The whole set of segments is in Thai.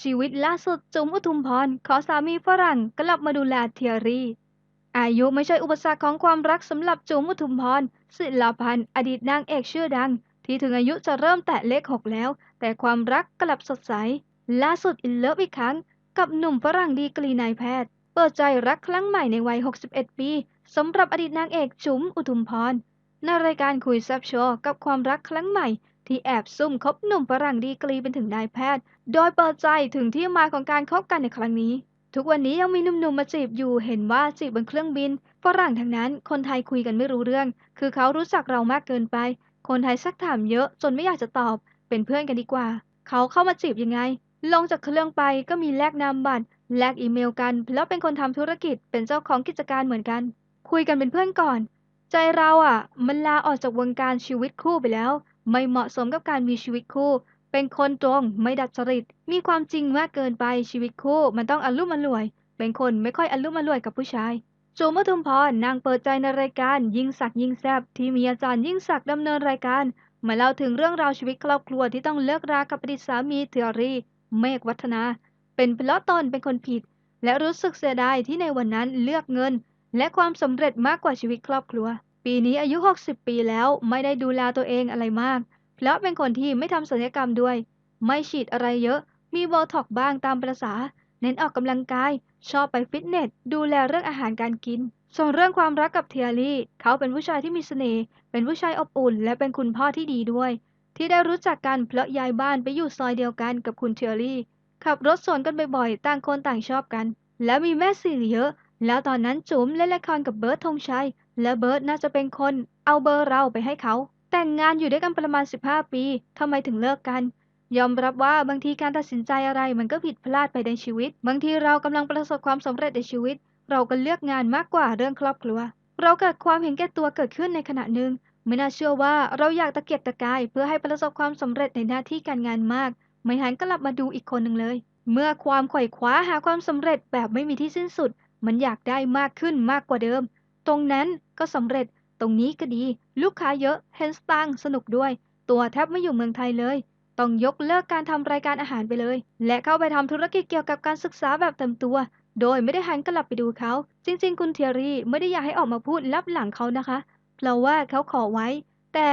ชีวิตล่าสุดจุ๋มอุทุมพรขอสามีฝรั่งกลับมาดูแลเทียรีอายุไม่ใช่อุปสรรคของความรักสำหรับจุ๋มอุทุมพรศิลาพันธ์อดีตนางเอกชื่อดัง ที่ถึงอายุจะเริ่มแตะเลขหกแล้ว แต่ความรักกลับสดใส ล่าสุดอินเลิฟอีกครั้ง กับหนุ่มฝรั่งดีกรีนายแพทย์ เปิดใจรักครั้งใหม่ในวัย 61 ปีสำหรับอดีตนางเอกจุ๋มอุทุมพรในรายการคุยแซบโชว์กับความรักครั้งใหม่ ที่แอบซุ่มคบหนุ่มฝรั่งดีกรีเป็นถึงนายแพทย์ โดยเปิดใจถึงที่มาของการคบกันในครั้งนี้ ทุกวันนี้ยังมีหนุ่มๆมาจีบอยู่เห็นว่าจีบบนเครื่องบินฝรั่งทั้งนั้นคนไทยคุยกันไม่รู้เรื่อง คือเขารู้จักเรามากเกินไป คนไทยซักถามเยอะจนไม่อยากจะตอบ เป็นเพื่อนกันดีกว่า เขาเข้ามาจีบยังไง ลงจากเครื่องไปก็มีแลกนามบัตรแลกอีเมลกัน แล้วเป็นคนทำธุรกิจเป็นเจ้าของกิจการเหมือนกัน คุยกันเป็นเพื่อนก่อน ใจเราอะ มันลาออกจากวงการชีวิตคู่ไปแล้ว ไม่เหมาะสมกับการมีชีวิตคู่ เป็นคนตรงไม่ดัดจริต มีความจริงมากเกินไปชีวิตคู่มันต้องอารมอร่วย เป็นคนไม่ค่อยอารมอร่วยกับผู้ชายจูมทุมพรนางเปิดใจในรายการยิ่งสักยิ่งแซบที่มีอาจารย์ยิ่งสักดำเนินรายการ มาเล่าถึงเรื่องราวชีวิตครอบครัวที่ต้องเลิกรากับอดีตสามีเทอรี่ เมฆวัฒนา เป็นเพราะตนเป็นคนผิด และรู้สึกเสียดายที่ในวันนั้นเลือกเงิน และความสำเร็จมากกว่าชีวิตครอบครัว ปีนี้อายุ 60 ปีแล้วไม่ได้ดูแลตัวเองอะไรมากเพราะเป็นคนที่ไม่ทำศัลยกรรมด้วย ไม่ฉีดอะไรเยอะ มีโบท็อกบ้างตามประษา เน้นออกกำลังกาย ชอบไปฟิตเนส ดูแลเรื่องอาหารการกิน ส่วนเรื่องความรักกับเทียรี่ เขาเป็นผู้ชายที่มีเสน่ห์ เป็นผู้ชายอบอุ่น และเป็นคุณพ่อที่ดีด้วย ที่ได้รู้จักกันเพราะย้ายบ้านไปอยู่ซอยเดียวกันกับคุณเทียรี่ ขับรถสวนกันบ่อยๆ ต่างคนต่างชอบกัน แล้วมีแม่สื่อเยอะ แล้วตอนนั้นจุ๋มเล่นละครกับเบิร์ตธงชัย และเบิร์ตน่าจะเป็นคนเอาเบอร์เราไปให้เขา แต่งงานอยู่ด้วยกันประมาณ 15 ปีทำไมถึงเลิกกัน ยอมรับว่าบางทีการตัดสินใจอะไรมันก็ผิดพลาดไปในชีวิต บางทีเรากำลังประสบความสำเร็จในชีวิต เราก็เลือกงานมากกว่าเรื่องครอบครัว เราเกิดความเห็นแก่ตัวเกิดขึ้นในขณะหนึ่งไม่น่าเชื่อว่าเราอยากตะเกียกตะกาย เพื่อให้ประสบความสำเร็จในหน้าที่การงานมาก ไม่หันกลับมาดูอีกคนหนึ่งเลย เมื่อความไขว่คว้าหาความสำเร็จแบบไม่มีที่สิ้นสุด มันอยากได้มากขึ้นมากกว่าเดิม ตรงนั้นก็สำเร็จ ตรงนี้ก็ดี ลูกค้าเยอะเห็นสตังสนุกด้วย ตัวแทบไม่อยู่เมืองไทยเลย ต้องยกเลิกการทำรายการอาหารไปเลย และเข้าไปทำธุรกิจเกี่ยวกับการศึกษาแบบเต็มตัว โดยไม่ได้หันกลับไปดูเขา จริง ๆ คุณเทียรี่ไม่ได้อยากให้ออกมาพูดลับหลังเขานะคะ เพราะว่าเขาขอไว้ แต่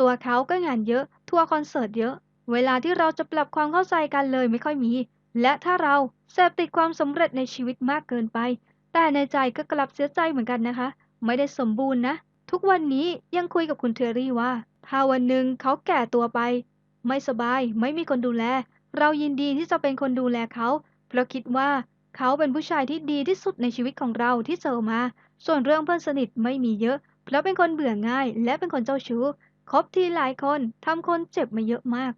ตัวเขาก็งานเยอะทัวร์คอนเสิร์ตเยอะ เวลาที่เราจะปรับความเข้าใจกันเลยไม่ค่อยมี และถ้าเราเสพติดความสำเร็จในชีวิตมากเกินไป แต่ในใจก็กลับเสียใจเหมือนกันนะคะ ไม่ได้สมบูรณ์นะ ทุกวันนี้ยังคุยกับคุณเทอรี่ว่า ถ้าวันหนึ่งเขาแก่ตัวไป ไม่สบายไม่มีคนดูแล เรายินดีที่จะเป็นคนดูแลเขา เพราะคิดว่าเขาเป็นผู้ชายที่ดีที่สุดในชีวิตของเราที่เจอมา ส่วนเรื่องเพื่อนสนิทไม่มีเยอะ เพราะเป็นคนเบื่อง่าย และเป็นคนเจ้าชู้คบทีหลายคนทำคนเจ็บมาเยอะมาก